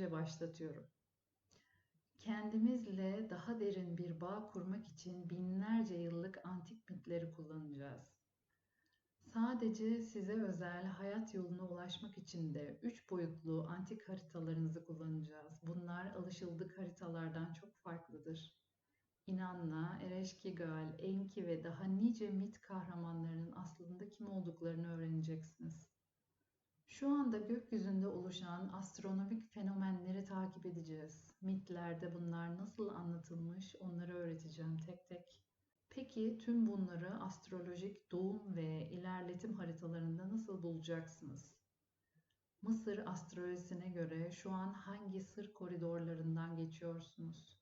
proje başlatıyorum. Kendimizle daha derin bir bağ kurmak için binlerce yıllık antik mitleri kullanacağız. Sadece size özel hayat yoluna ulaşmak için de üç boyutlu antik haritalarınızı kullanacağız. Bunlar alışıldık haritalardan çok farklıdır. İnanla, Ereşkigal, Enki ve daha nice mit kahramanlarının aslında kim olduklarını öğreneceksiniz. Şu anda gökyüzünde oluşan astronomik fenomenleri takip edeceğiz. Mitlerde bunlar nasıl anlatılmış onları öğreteceğim tek tek. Peki tüm bunları astrolojik doğum ve ilerletim haritalarında nasıl bulacaksınız? Mısır astrolojisine göre şu an hangi sır koridorlarından geçiyorsunuz?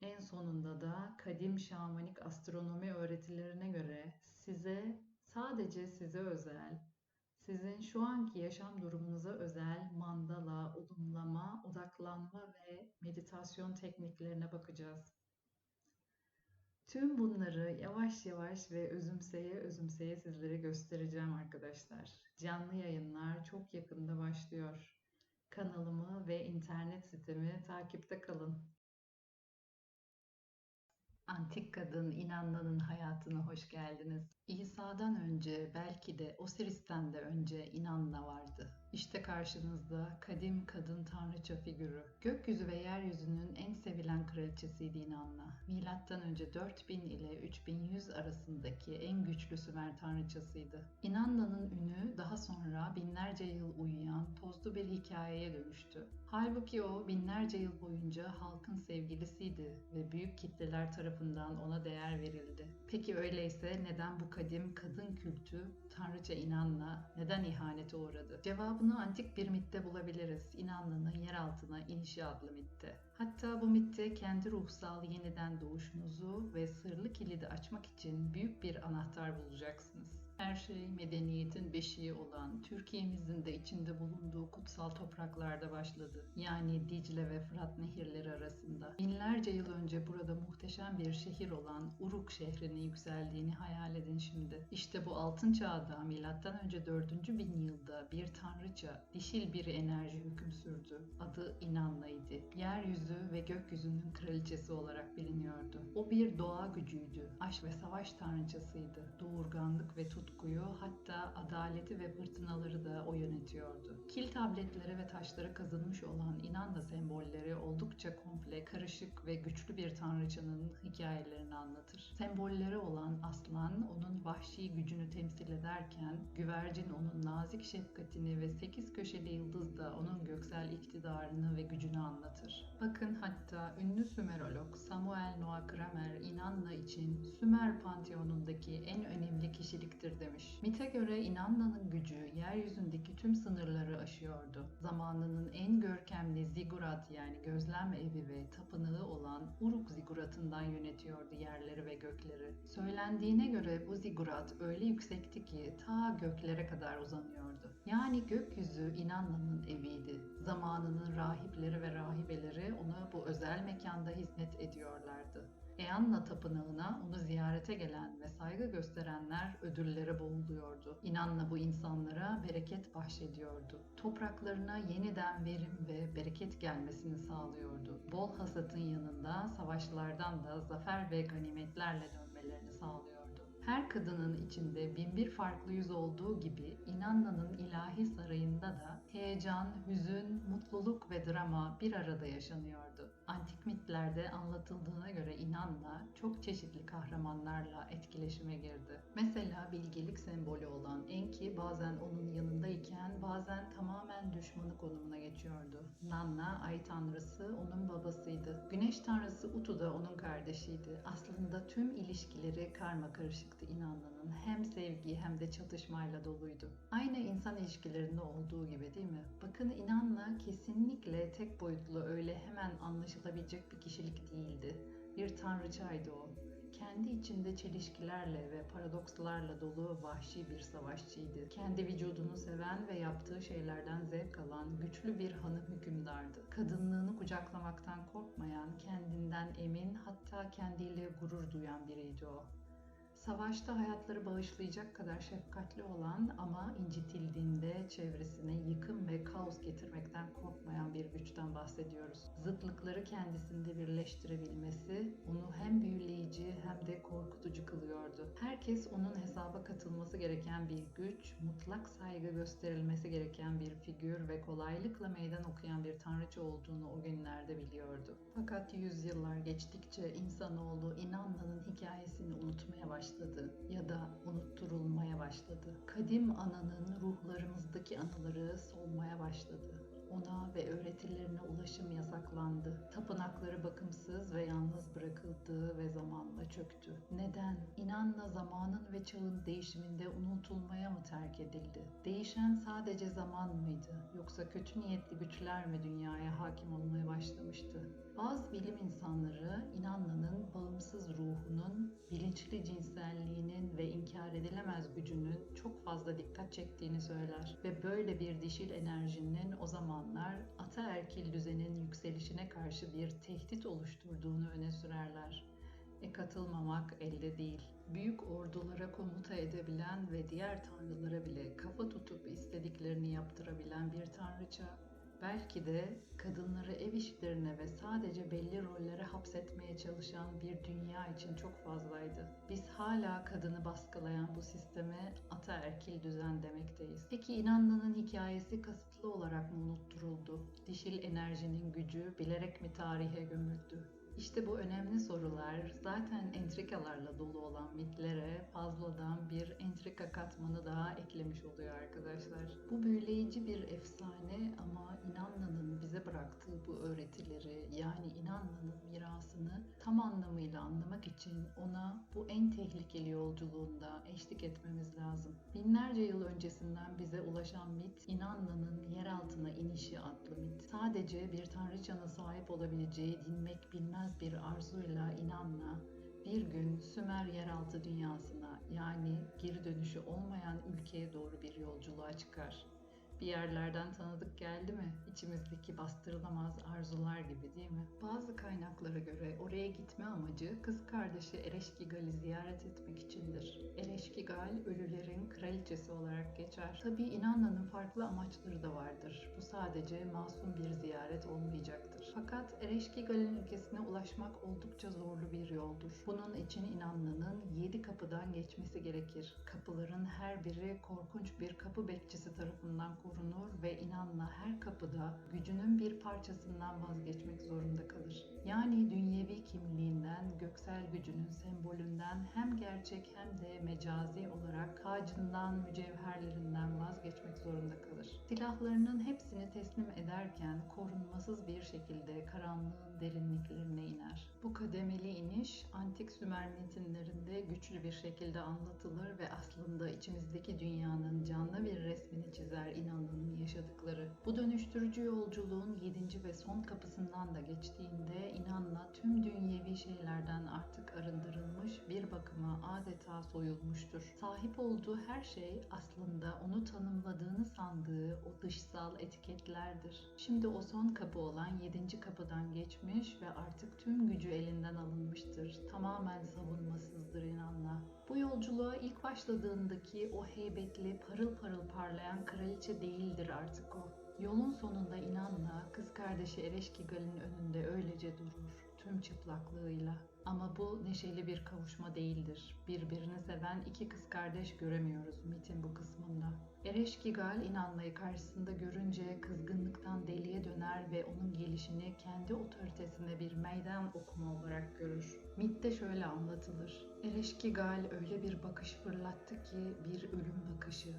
En sonunda da kadim şamanik astronomi öğretilerine göre size sadece size özel, sizin şu anki yaşam durumunuza özel mandala, olumlama, odaklanma ve meditasyon tekniklerine bakacağız. Tüm bunları yavaş yavaş ve özümseye özümseye sizlere göstereceğim arkadaşlar. Canlı yayınlar çok yakında başlıyor. Kanalımı ve internet sitemi takipte kalın. Antik kadın İnanna'nın hayatına hoş geldiniz. İsa'dan önce belki de Osiris'ten de önce İnanna vardı. İşte karşınızda kadim kadın tanrıça figürü. Gökyüzü ve yeryüzünün en sevilen kraliçesiydi İnanna. Milattan önce 4000 ile 3100 arasındaki en güçlü Sümer tanrıçasıydı. İnanna'nın ünü daha sonra binlerce yıl uyuyan tozlu bir hikayeye dönüştü. Halbuki o binlerce yıl boyunca halkın sevgilisiydi ve büyük kitleler tarafından ona değer verildi. Peki öyleyse neden bu kadim kadın kültü tanrıça İnanna neden ihanete uğradı? Cevabını antik bir mitte bulabiliriz. İnanna'nın yer altına inişi adlı mitte. Hatta bu mitte kendi ruhsal yeniden doğuşunuzu ve sırlı kilidi açmak için büyük bir anahtar bulacaksınız. Her şey medeniyetin beşiği olan Türkiye'mizin de içinde bulunduğu kutsal topraklarda başladı. Yani Dicle ve Fırat nehirleri arasında. Binlerce yıl önce burada muhteşem bir şehir olan Uruk şehrinin yükseldiğini hayal edin şimdi. İşte bu altın çağda önce 4. bin yılda bir tanrıça dişil bir enerji hüküm sürdü. Adı İnanla'ydı. Yeryüzü ve gökyüzünün kraliçesi olarak biliniyordu. O bir doğa gücüydü. Aşk ve savaş tanrıçasıydı. Doğurganlık ve tutkuyu hatta adaleti ve fırtınaları da o yönetiyordu. Kil tabletleri ve taşları kazınmış olan İnanla sembolleri oldukça komple, karışık ve güçlü bir tanrıçanın hikayelerini anlatır. Sembolleri olan aslan onun vahşi gücünü temsil ederken güvercin onun nazik şefkatini ve sekiz köşeli yıldız da onun göksel iktidarını ve gücünü anlatır. Bakın hatta ünlü Sümerolog Samuel Noah Kramer İnanna için Sümer panteonundaki en önemli kişiliktir demiş. Mite göre İnanna'nın gücü yeryüzündeki tüm sınırları aşıyordu. Zamanının en görkemli zigurat yani gözlem evi ve tapınağı olan Uruk ziguratından yönetiyordu yerleri ve gökleri. Söylendiğine göre bu zigurat öyle yüksekti ki ta göklere kadar uzanıyordu. Yani gökyüzü İnanna'nın eviydi. Zamanının rahipleri ve rahibeleri ona bu özel mekanda hizmet ediyorlardı. Eanna tapınağına onu ziyarete gelen ve saygı gösterenler ödüllere boğuluyordu. İnanla bu insanlara bereket bahşediyordu. Topraklarına yeniden verim ve bereket gelmesini sağlıyordu. Bol hasatın yanında savaşlardan da zafer ve ganimetlerle dönmelerini sağlıyordu. Her kadının içinde binbir farklı yüz olduğu gibi İnanna'nın ilahi sarayında da heyecan, hüzün, mutluluk ve drama bir arada yaşanıyordu. Antik mitlerde anlatıldığına göre İnanna çok çeşitli kahramanlarla etkileşime girdi. Mesela bilgelik sembolü olan Enki bazen onun yanındayken bazen tamamen düşmanı konumuna geçiyordu. Nanna, ay tanrısı, onun babasıydı. Güneş tanrısı Utu da onun kardeşiydi. Aslında tüm ilişkileri karma karışık çıktı inanmanın. Hem sevgi hem de çatışmayla doluydu. Aynı insan ilişkilerinde olduğu gibi değil mi? Bakın inanla kesinlikle tek boyutlu öyle hemen anlaşılabilecek bir kişilik değildi. Bir tanrıçaydı o. Kendi içinde çelişkilerle ve paradokslarla dolu vahşi bir savaşçıydı. Kendi vücudunu seven ve yaptığı şeylerden zevk alan güçlü bir hanım hükümdardı. Kadınlığını kucaklamaktan korkmayan, kendinden emin hatta kendiyle gurur duyan biriydi o. Savaşta hayatları bağışlayacak kadar şefkatli olan ama incitildiğinde çevresine yıkım ve kaos getirmekten korkmayan bir güçten bahsediyoruz. Zıtlıkları kendisinde birleştirebilmesi onu hem büyüleyici hem de korkutucu kılıyordu. Herkes onun hesaba katılması gereken bir güç, mutlak saygı gösterilmesi gereken bir figür ve kolaylıkla meydan okuyan bir tanrıça olduğunu o günlerde biliyordu. Fakat yüzyıllar geçtikçe insanoğlu İnanla'nın hikayesini unutmaya başladı ya da unutturulmaya başladı. Kadim ananın ruhlarımızdaki anıları solmaya başladı. Ona ve öğretilerine ulaşım yasaklandı. Tapınakları bakımsız ve yalnız bırakıldı ve zamanla çöktü. Neden? İnanla zamanın ve çağın değişiminde unutulmaya mı terk edildi? Değişen sadece zaman mıydı? Yoksa kötü niyetli güçler mi dünyaya hakim olmaya başlamıştı? Bazı bilim insanları İnanla'nın bağımsız ruhunun, bilinçli cinselliğinin ve inkar edilemez gücünün çok fazla dikkat çektiğini söyler ve böyle bir dişil enerjinin o zamanlar ataerkil düzenin yükselişine karşı bir tehdit oluşturduğunu öne sürerler. E katılmamak elde değil. Büyük ordulara komuta edebilen ve diğer tanrılara bile kafa tutup istediklerini yaptırabilen bir tanrıça Belki de kadınları ev işlerine ve sadece belli rollere hapsetmeye çalışan bir dünya için çok fazlaydı. Biz hala kadını baskılayan bu sisteme ataerkil düzen demekteyiz. Peki İnanlı'nın hikayesi kasıtlı olarak mı unutturuldu? Dişil enerjinin gücü bilerek mi tarihe gömüldü? İşte bu önemli sorular zaten entrikalarla dolu olan mitlere fazladan bir entrika katmanı daha eklemiş oluyor arkadaşlar. Bu büyüleyici bir efsane ama İnanlı'nın bize bıraktığı bu öğretileri yani İnanlı'nın mirasını tam anlamıyla anlamak için ona bu en tehlikeli yolculuğunda eşlik etmemiz lazım. Binlerce yıl öncesinden bize ulaşan mit İnanlı'nın yer altına inişi adlı mit. Sadece bir tanrıçanın sahip olabileceği dinmek bilmez bitmez bir arzuyla inanla bir gün Sümer yeraltı dünyasına yani geri dönüşü olmayan ülkeye doğru bir yolculuğa çıkar bir yerlerden tanıdık geldi mi? İçimizdeki bastırılamaz arzular gibi değil mi? Bazı kaynaklara göre oraya gitme amacı kız kardeşi Ereşkigal'i ziyaret etmek içindir. Ereşkigal ölülerin kraliçesi olarak geçer. Tabi İnanla'nın farklı amaçları da vardır. Bu sadece masum bir ziyaret olmayacaktır. Fakat Ereşkigal'in ülkesine ulaşmak oldukça zorlu bir yoldur. Bunun için İnanla'nın yedi kapıdan geçmesi gerekir. Kapıların her biri korkunç bir kapı bekçisi tarafından korunur ve inanla her kapıda gücünün bir parçasından vazgeçmek zorunda kalır. Yani dünyevi kimliğinden, göksel gücünün sembolünden hem gerçek hem de mecazi olarak tacından, mücevherlerinden vazgeçmek zorunda kalır. Silahlarının hepsini teslim ederken korunmasız bir şekilde karanlığın derinliklerine iner. Bu kademeli iniş antik Sümer metinlerinde güçlü bir şekilde anlatılır ve aslında içimizdeki dünyanın canlı bir resmini çizer inanın yaşadıkları. Bu dönüştürücü yolculuğun yedinci ve son kapısından da geçtiğinde inanla tüm dünyevi şeylerden artık arındırılmış bir bakıma adeta soyulmuştur. Sahip olduğu her şey aslında onu tanımladığını sandığı o dışsal etiketlerdir. Şimdi o son kapı olan yedinci kapıdan geçmiş ve artık tüm gücü elinden alınmıştır. Tamamen savunmasızdır inanla. Bu yolculuğa ilk başladığındaki o heybetli, parıl parıl parlayan kraliçe değildir artık o. Yolun sonunda inanla kız kardeşi Ereşkigal'in önünde öylece durur tüm çıplaklığıyla. Ama bu neşeli bir kavuşma değildir. Birbirini seven iki kız kardeş göremiyoruz mitin bu kısmında. Ereşkigal inanmayı karşısında görünce kızgınlıktan deliye döner ve onun gelişini kendi otoritesine bir meydan okuma olarak görür. Mitte şöyle anlatılır. Ereşkigal öyle bir bakış fırlattı ki bir ölüm bakışı.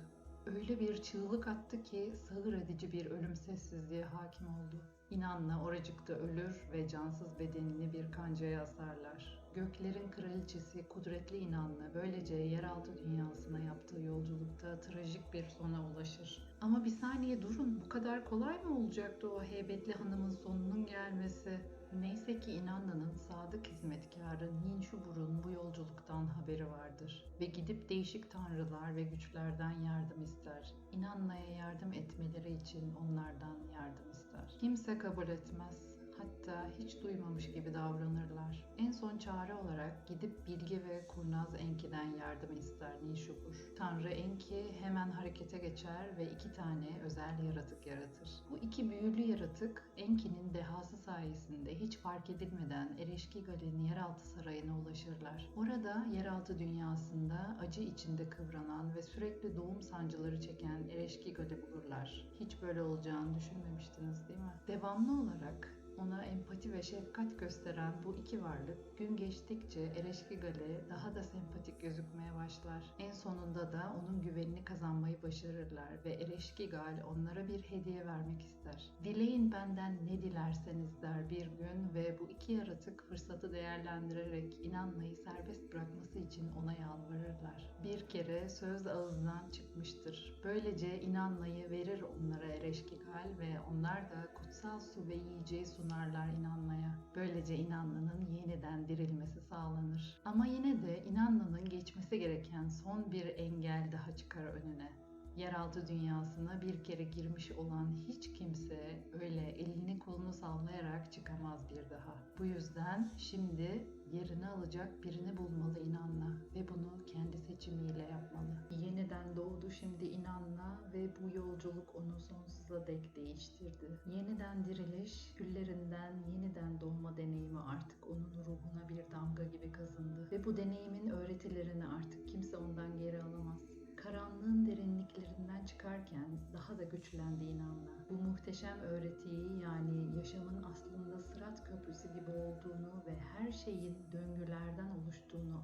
Öyle bir çığlık attı ki sağır edici bir ölüm sessizliğe hakim oldu. İnanla oracıkta ölür ve cansız bedenini bir kancaya asarlar. Göklerin kraliçesi kudretli inanla böylece yeraltı dünyasına yaptığı yolculukta trajik bir sona ulaşır. Ama bir saniye durun bu kadar kolay mı olacaktı o heybetli hanımın sonunun gelmesi? Neyse ki İnanlı'nın sadık hizmetkarı Ninşubur'un bu yolculuktan haberi vardır ve gidip değişik tanrılar ve güçlerden yardım ister. İnanlı'ya yardım etmeleri için onlardan yardım ister. Kimse kabul etmez. Hatta hiç duymamış gibi davranırlar. En son çare olarak gidip bilgi ve kurnaz Enki'den yardım ister Nişukur. Tanrı Enki hemen harekete geçer ve iki tane özel yaratık yaratır. Bu iki büyülü yaratık Enki'nin dehası sayesinde hiç fark edilmeden Ereşkigal'in yeraltı sarayına ulaşırlar. Orada yeraltı dünyasında acı içinde kıvranan ve sürekli doğum sancıları çeken Ereşkigal'i bulurlar. Hiç böyle olacağını düşünmemiştiniz değil mi? Devamlı olarak ona empati ve şefkat gösteren bu iki varlık gün geçtikçe Ereşkigal'e daha da sempatik gözükmeye başlar. En sonunda da onun güvenini kazanmayı başarırlar ve Ereşkigal onlara bir hediye vermek ister. Dileyin benden ne dilerseniz der bir gün ve bu iki yaratık fırsatı değerlendirerek İnanla'yı serbest bırakması için ona yalvarırlar. Bir kere söz ağızdan çıkmıştır. Böylece İnanla'yı verir onlara Ereşkigal ve onlar da kutsal su ve yiyeceği sunarlar İnanla'ya. Böylece İnanlı'nın yeniden dirilmesi sağlanır. Ama yine de İnanlı'nın geçmesi gereken son bir engel daha çıkar önüne. Yeraltı dünyasına bir kere girmiş olan hiç kimse öyle elini kolunu sallayarak çıkamaz bir daha. Bu yüzden şimdi yerini alacak birini bulmalı inanla ve bunu kendi seçimiyle yapmalı. Yeniden doğdu şimdi inanla ve bu yolculuk onu sonsuza dek değiştirdi. Yeniden diriliş, küllerinden yeniden doğma deneyimi artık onun ruhuna bir damga gibi kazındı ve bu deneyimin öğretilerini artık kimse ondan geri alamaz karanlığın derinliklerinden çıkarken daha da güçlendi inanla. Bu muhteşem öğretiyi yani yaşamın aslında sırat köprüsü gibi olduğunu ve her şeyin döngülerden oluştuğunu.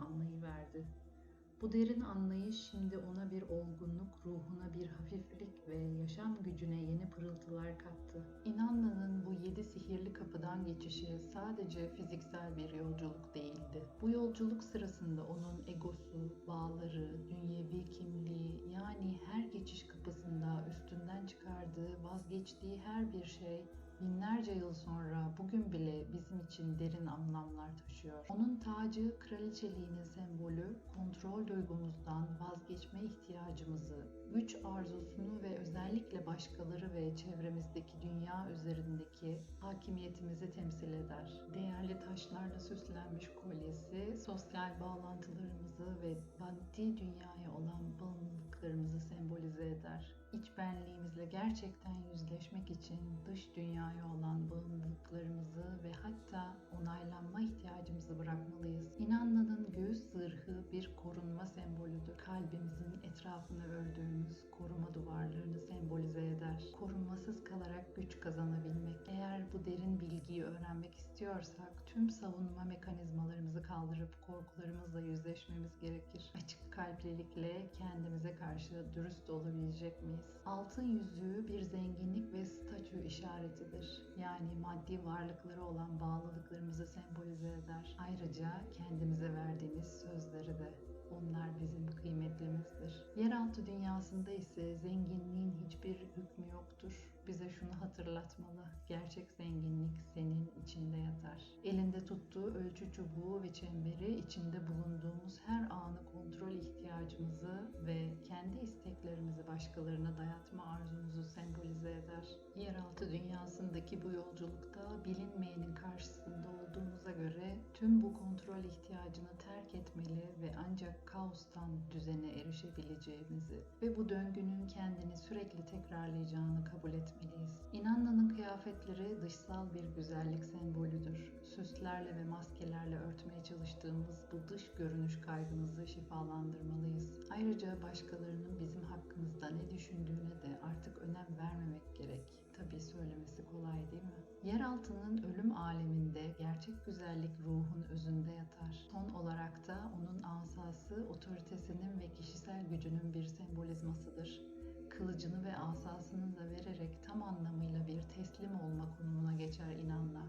Bu derin anlayış şimdi ona bir olgunluk, ruhuna bir hafiflik ve yaşam gücüne yeni pırıltılar kattı. İnanla'nın bu yedi sihirli kapıdan geçişi sadece fiziksel bir yolculuk değildi. Bu yolculuk sırasında onun egosu, bağları, dünyevi kimliği yani her geçiş kapısında üstünden çıkardığı, vazgeçtiği her bir şey binlerce yıl sonra bugün bile bizim için derin anlamlar taşıyor. Onun tacı kraliçeliğinin sembolü kontrol duygumuzdan vazgeçme ihtiyacımızı, güç arzusunu ve özellikle başkaları ve çevremizdeki dünya üzerindeki hakimiyetimizi temsil eder. Değerli taşlarla süslenmiş kolyesi sosyal bağlantılarımızı ve maddi dünyaya olan bağımlılıklarımızı sembolize eder. İç benliğimizle gerçekten yüzleşmek için dış dünyaya olan bağımlılıklarımızı ve hatta onaylanma ihtiyacımızı bırakmalıyız. İnanlının göğüs zırhı bir korunma sembolüdür. Kalbimizin etrafını ördüğümüz koruma duvarlarını sembolize eder. Korunmasız kalarak güç kazanabilmek. Eğer bu derin bilgiyi öğrenmek istiyorsak tüm savunma mekanizmalarımızı kaldırıp korkularımızla yüzleşmemiz gerekir. Açık kalplilikle kendimize karşı dürüst olabilecek miyiz? Altın yüzüğü bir zenginlik ve statü işaretidir. Yani maddi varlıkları olan bağlılıklarımızı sembolize eder. Ayrıca kendimize verdiğimiz sözleri de onlar bizim kıymetlimizdir. Yeraltı dünyasında ise zenginliğin hiçbir hükmü yoktur. Bize şunu hatırlatmalı. Gerçek zenginlik senin içinde yatar. Elinde tuttuğu ölçü çubuğu ve çemberi içinde bulunduğumuz her anı kontrol ihtiyacımızı ve kendi isteklerimizi başkalarına dayatma arzumuzu sembolize eder. Yeraltı dünyasındaki bu yolculukta bilinmeyenin karşısında olduğumuza göre tüm bu kontrol ihtiyacını terk etmeli ve ancak kaostan düzene erişebileceğimizi ve bu döngünün kendini sürekli tekrarlayacağını kabul etmeliyiz. İnanla'nın kıyafetleri dışsal bir güzellik sembolüdür. Süslerle ve maskelerle örtmeye çalıştığımız bu dış görünüş kaygımızı şifalandırmalıyız. Ayrıca başkalarının bizim hakkımızda ne düşündüğüne de artık önem vermemek gerek. Tabii söylemesi kolay değil mi? Yeraltının ölüm aleminde gerçek güzellik ruhun özünde yatar. Son olarak da onun asası otoritesinin ve kişisel gücünün bir sembolizmasıdır. Kılıcını ve asasını da vererek tam anlamıyla bir teslim olma konumuna geçer inanla.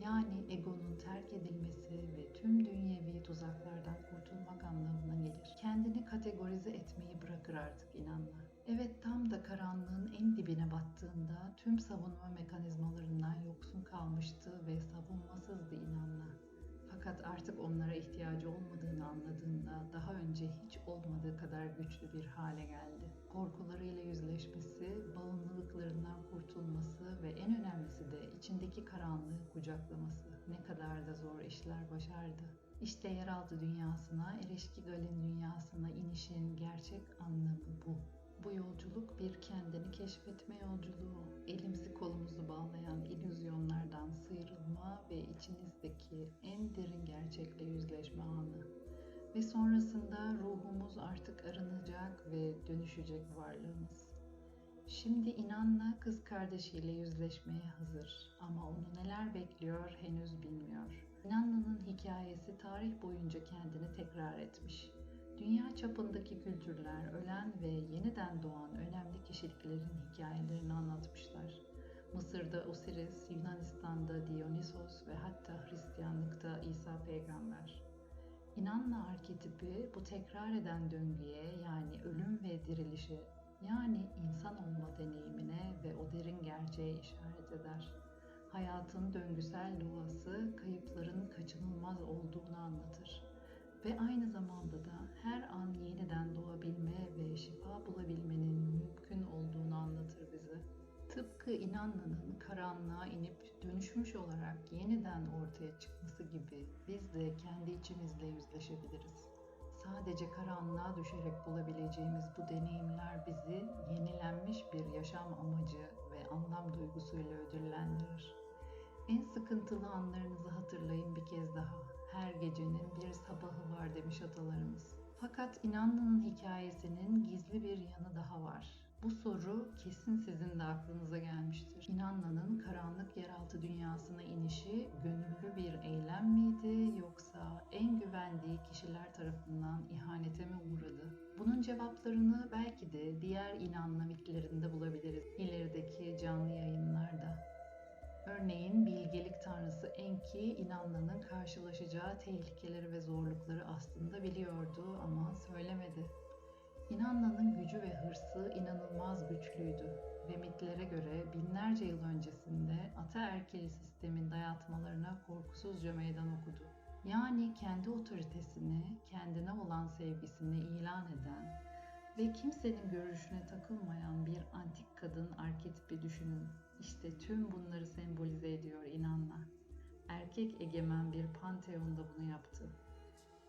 Yani egonun terk edilmesi ve tüm dünyevi tuzaklardan kurtulmak anlamına gelir. Kendini kategorize etmeyi bırakır artık inanla. Evet tam da karanlığın en dibine battığında tüm savunma mekanizmalarından yoksun kalmıştı ve savunmasızdı inanla. Fakat artık onlara ihtiyacı olmadığını anladığında daha önce hiç olmadığı kadar güçlü bir hale geldi. Korkularıyla yüzleşmesi, bağımlılıklarından kurtulması ve en önemlisi de içindeki karanlığı kucaklaması. Ne kadar da zor işler başardı. İşte yeraltı dünyasına, Ereşkigal'in dünyasına inişin gerçek anlamı bu. Bu yolculuk bir kendini keşfetme yolculuğu. Elimizi kolumuzu bağlayan illüzyonlardan sıyrılma ve içinizdeki en derin gerçekle yüzleşme anı. Ve sonrasında ruhumuz artık arınacak ve dönüşecek varlığımız. Şimdi inanla kız kardeşiyle yüzleşmeye hazır ama onu neler bekliyor henüz bilmiyor. İnanla'nın hikayesi tarih boyunca kendini tekrar etmiş. Dünya çapındaki kültürler ölen ve yeniden doğan önemli kişiliklerin hikayelerini anlatmışlar. Mısır'da Osiris, Yunanistan'da Dionysos ve hatta Hristiyanlıkta İsa peygamber. İnanla arketipi bu tekrar eden döngüye yani ölüm ve dirilişe yani insan olma deneyimine ve o derin gerçeğe işaret eder. Hayatın döngüsel doğası kayıpların kaçınılmaz olduğunu anlatır ve aynı zamanda da her an yeniden doğabilme ve şifa bulabilmenin mümkün olduğunu anlatır bize. Tıpkı inanmanın karanlığa inip dönüşmüş olarak yeniden ortaya çıkması gibi biz de kendi içimizle yüzleşebiliriz. Sadece karanlığa düşerek bulabileceğimiz bu deneyimler bizi yenilenmiş bir yaşam amacı ve anlam duygusuyla ödüllendirir. En sıkıntılı anlarınızı hatırlayın bir kez daha. Her gecenin bir sabahı var demiş atalarımız. Fakat İnanlı'nın hikayesinin gizli bir yanı daha var. Bu soru kesin sizin de aklınıza gelmiştir. İnanla'nın karanlık yeraltı dünyasına inişi gönüllü bir eylem miydi yoksa en güvendiği kişiler tarafından ihanete mi uğradı? Bunun cevaplarını belki de diğer inanla mitlerinde bulabiliriz ilerideki canlı yayınlarda. Örneğin bilgelik tanrısı Enki inanlanın karşılaşacağı tehlikeleri ve zorlukları aslında biliyordu ama söylemedi. İnanlanın gücü ve hırsı inanılmaz güçlüydü ve mitlere göre binlerce yıl öncesinde ataerkil sistemin dayatmalarına korkusuzca meydan okudu. Yani kendi otoritesini, kendine olan sevgisini ilan eden ve kimsenin görüşüne takılmayan bir antik kadın arketipi düşünün. İşte tüm bunları sembolize ediyor inanla. Erkek egemen bir panteonda bunu yaptı.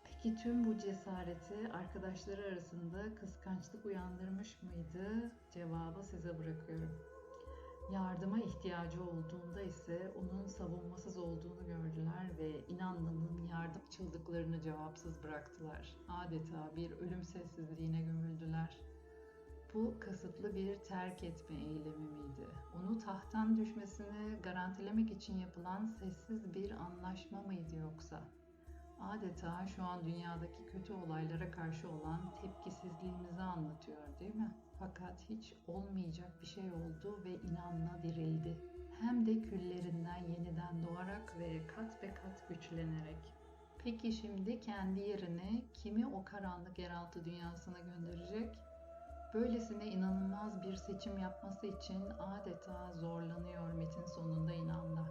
Peki tüm bu cesareti arkadaşları arasında kıskançlık uyandırmış mıydı? Cevabı size bırakıyorum. Yardıma ihtiyacı olduğunda ise onun savunmasız olduğunu gördüler ve inanlının yardım çıldıklarını cevapsız bıraktılar. Adeta bir ölüm sessizliğine gömüldüler. Bu kasıtlı bir terk etme eylemi miydi? Onu tahttan düşmesini garantilemek için yapılan sessiz bir anlaşma mıydı yoksa? Adeta şu an dünyadaki kötü olaylara karşı olan tepkisizliğimizi anlatıyor değil mi? Fakat hiç olmayacak bir şey oldu ve inanla dirildi. Hem de küllerinden yeniden doğarak ve kat be kat güçlenerek. Peki şimdi kendi yerine kimi o karanlık yeraltı dünyasına gönderecek? Böylesine inanılmaz bir seçim yapması için adeta zorlanıyor metin sonunda inanla.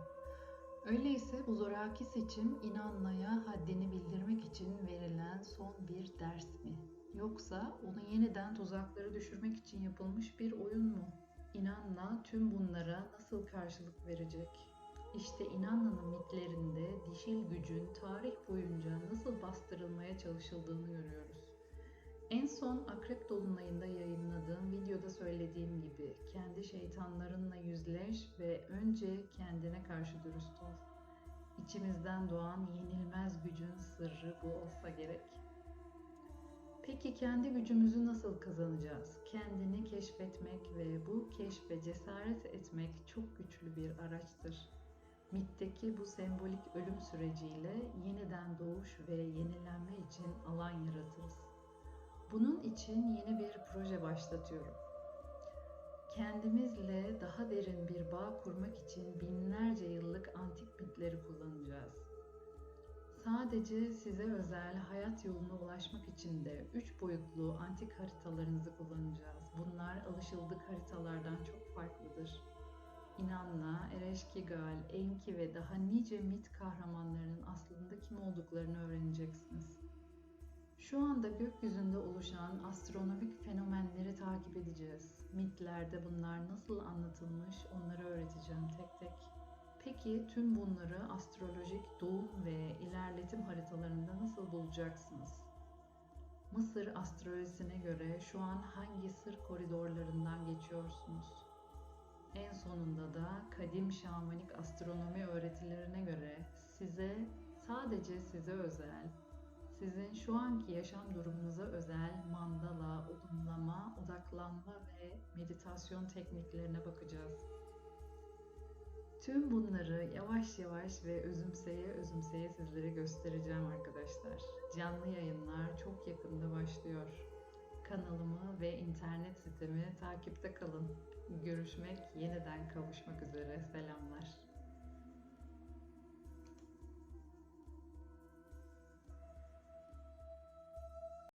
Öyleyse bu zoraki seçim inanmaya haddini bildirmek için verilen son bir ders mi? Yoksa onu yeniden tuzaklara düşürmek için yapılmış bir oyun mu? İnanla tüm bunlara nasıl karşılık verecek? İşte İnanla'nın mitlerinde dişil gücün tarih boyunca nasıl bastırılmaya çalışıldığını görüyoruz. En son Akrep Dolunay'ında yayınladığım videoda söylediğim gibi kendi şeytanlarınla yüzleş ve önce kendine karşı dürüst ol. İçimizden doğan yenilmez gücün sırrı bu olsa gerek. Peki kendi gücümüzü nasıl kazanacağız? Kendini keşfetmek ve bu keşfe cesaret etmek çok güçlü bir araçtır. Mitteki bu sembolik ölüm süreciyle yeniden doğuş ve yenilenme için alan yaratırız. Bunun için yeni bir proje başlatıyorum. Kendimizle daha derin bir bağ kurmak için binlerce yıllık antik mitleri kullanacağız. Sadece size özel hayat yoluna ulaşmak için de üç boyutlu antik haritalarınızı kullanacağız. Bunlar alışıldık haritalardan çok farklıdır. İnanla, Ereşkigal, Enki ve daha nice mit kahramanlarının aslında kim olduklarını öğreneceksiniz. Şu anda gökyüzünde oluşan astronomik fenomenleri takip edeceğiz. Mitlerde bunlar nasıl anlatılmış onları öğreteceğim tek tek. Peki tüm bunları astrolojik doğum ve ilerletim haritalarında nasıl bulacaksınız? Mısır astrolojisine göre şu an hangi sır koridorlarından geçiyorsunuz? En sonunda da kadim şamanik astronomi öğretilerine göre size sadece size özel, sizin şu anki yaşam durumunuza özel mandala, olumlama, odaklanma ve meditasyon tekniklerine bakacağız. Tüm bunları yavaş yavaş ve özümseye özümseye sizlere göstereceğim arkadaşlar. Canlı yayınlar çok yakında başlıyor. Kanalımı ve internet sitemi takipte kalın. Görüşmek, yeniden kavuşmak üzere. Selamlar.